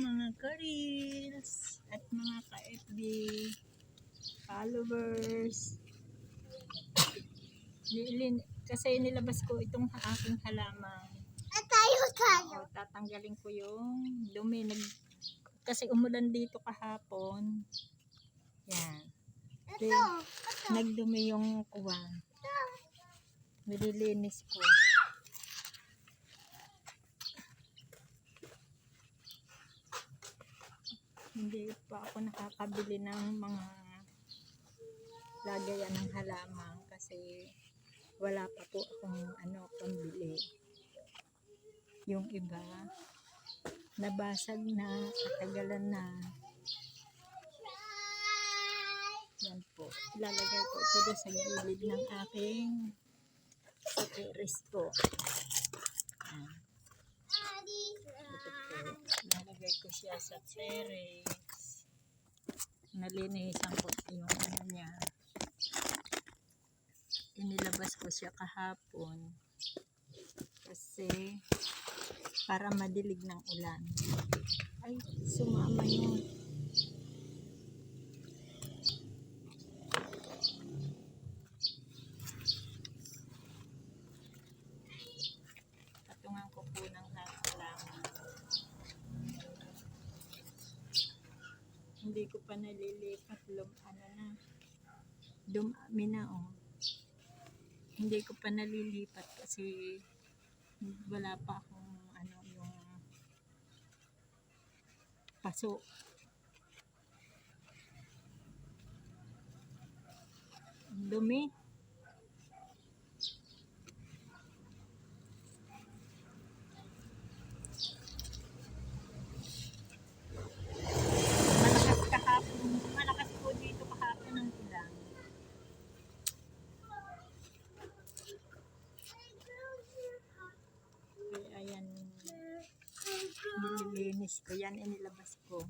mga ka-reels at mga ka-FB followers. Nilin, kasi nilabas ko itong aking halaman. At tayo tayo. O, tatanggalin ko yung dumi. Nag, kasi umulan dito kahapon. Yan. Ito. Ito. Nagdumi yung kuwan. Ito. Nililinis ko. Hindi pa ako nakakabili ng mga lagayan ng halaman kasi wala pa po akong ano pambili. Yung iba nabasag na, katagalan na. Yan po. Ilalagay ko ito sa gilid ng aking papiris po. Yan. Ito po. Ilalagay ko siya sa terrace. Nalinisan ko yung ano niya. Inilabas ko siya kahapon. Kasi para madilig ng ulan. Ay, sumama yun. Patungan ko po ng halaman. Hindi ko pa nalilipat. Lum, ano na. Dumami na, oh. Hindi ko pa nalilipat kasi wala pa akong ano yung paso. Dumi. Malakas kahapon. Malakas po dito kahapon ng ulan. Kaya ayan, nililinis ko yan, inilabas ko.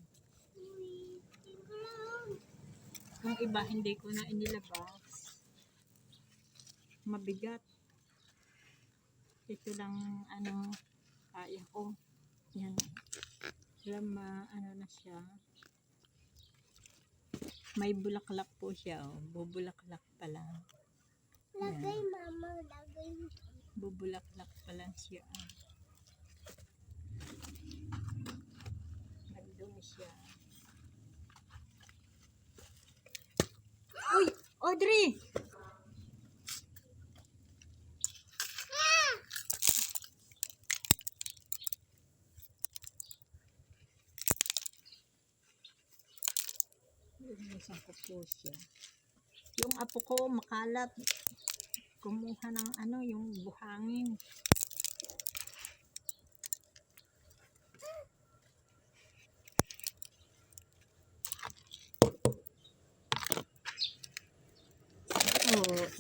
Yung iba, hindi ko na inilabas. Mabigat. Ito lang, ano, kaya ko. Yan. Alam, ma, ano na siya. May bulaklak po siya, oh. Bubulaklak pa lang. Lagay mama. Lagay. Bubulaklak pa lang siya. Nagdumi siya. Uy! Audrey! Yung apo ko makalat. Kumuha ng ano, yung buhangin.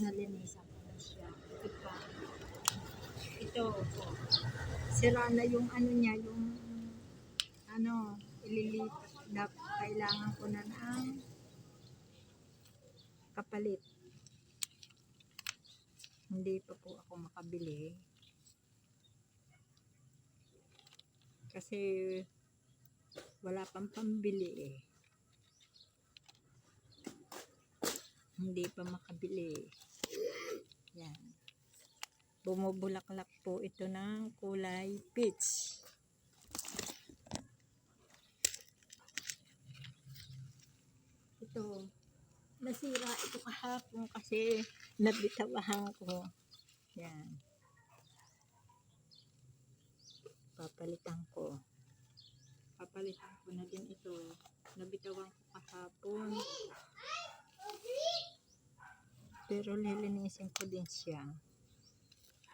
Nalinisan ko na siya. Ito pa. Ito, oh. Sira na yung ano niya, yung ano, ililipat. Kailangan ko na ng kapalit. Hindi pa po ako makabili. Kasi wala pang pambili eh. Hindi pa makabili. Yan. Bumubulaklak po ito ng kulay peach. Ito, nasira ito kahapon kasi nabitawahan ko. Yan. Papalitan ko. Papalitan ko na din ito. Nabitawan ko kahapon. Pero lilinisin ko din siya.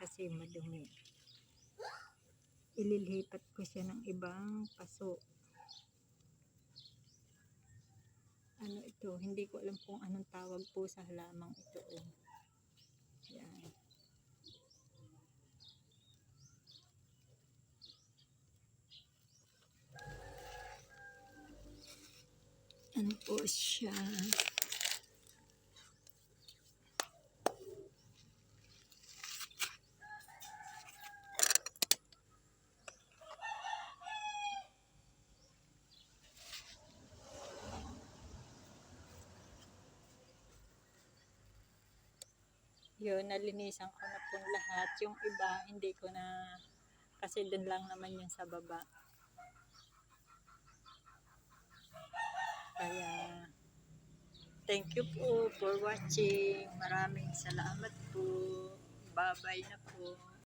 Kasi madumi. Ililipat ko siya ng ibang paso. Ano ito? Hindi ko alam kung anong tawag po sa halamang ito. Oh. Yan. Ano po siya? Yun, nalinisan ko na pong lahat. Yung iba, hindi ko na, kasi dun lang naman yun sa baba. Kaya, thank you po for watching. Maraming salamat po. Bye-bye na po.